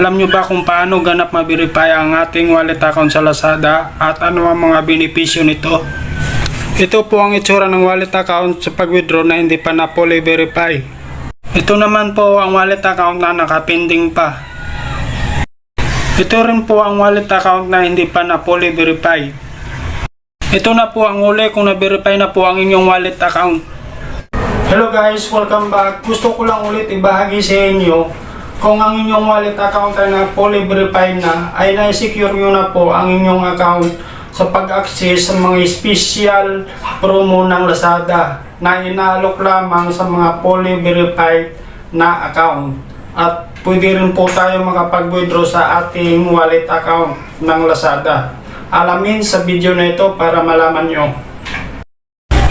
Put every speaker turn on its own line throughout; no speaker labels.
Alam nyo ba kung paano ganap ma-verify ang ating wallet account sa Lazada at ano ang mga benepisyo nito? Ito po ang itsura ng wallet account sa pag-withdraw na hindi pa na fully verify. Ito naman po ang wallet account na nakapending pa. Ito rin po ang wallet account na hindi pa na fully verify. Ito na po ang huli kung na-verify na po ang inyong wallet account. Hello guys, welcome back. Gusto ko lang ulit ibahagi sa inyo kung ang inyong wallet account ay na fully verified na ay na-secure nyo na po ang inyong account sa pag-access sa mga special promo ng Lazada na inaalok lamang sa mga fully verified na account. At pwede rin po tayo makapag-withdraw sa ating wallet account ng Lazada. Alamin sa video na ito para malaman nyo.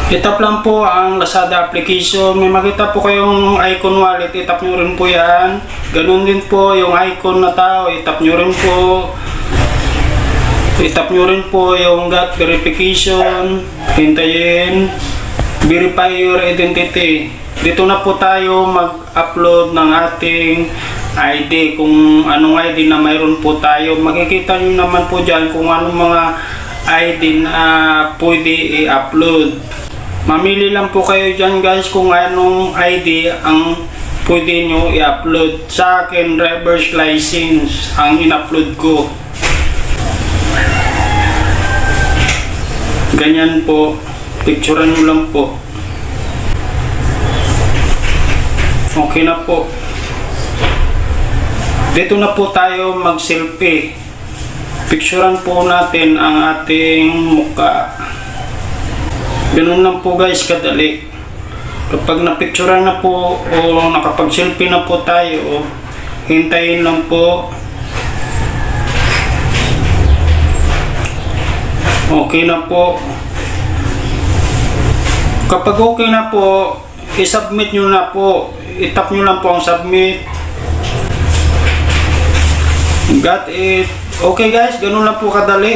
Itap lang po ang Lazada application. May makita po kayong icon wallet. Itap nyo rin po yan. Ganun din po yung icon na tao. Itap nyo rin po. Itap nyo rin po yung got verification. Hintayin. Verify your identity. Dito na po tayo mag-upload ng ating ID. Kung anong ID na mayroon po tayo. Makikita nyo naman po dyan kung anong mga ID na pwede i-upload. Mamili lang po kayo dyan guys kung anong ID ang pwede nyo i-upload. Sa akin, reverse license ang in-upload ko. Ganyan po. Picturean nyo lang po. Okay na po. Dito na po tayo mag-selfie. Picturean po natin ang ating mukha. Ganun lang po guys kadali. Kapag napicturean na po o nakapag-selfie na po tayo, hintayin lang po. Okay na po. Kapag okay na po, i-submit nyo na po. I-tap nyo lang po ang submit. Got it. Okay guys, ganun lang po kadali.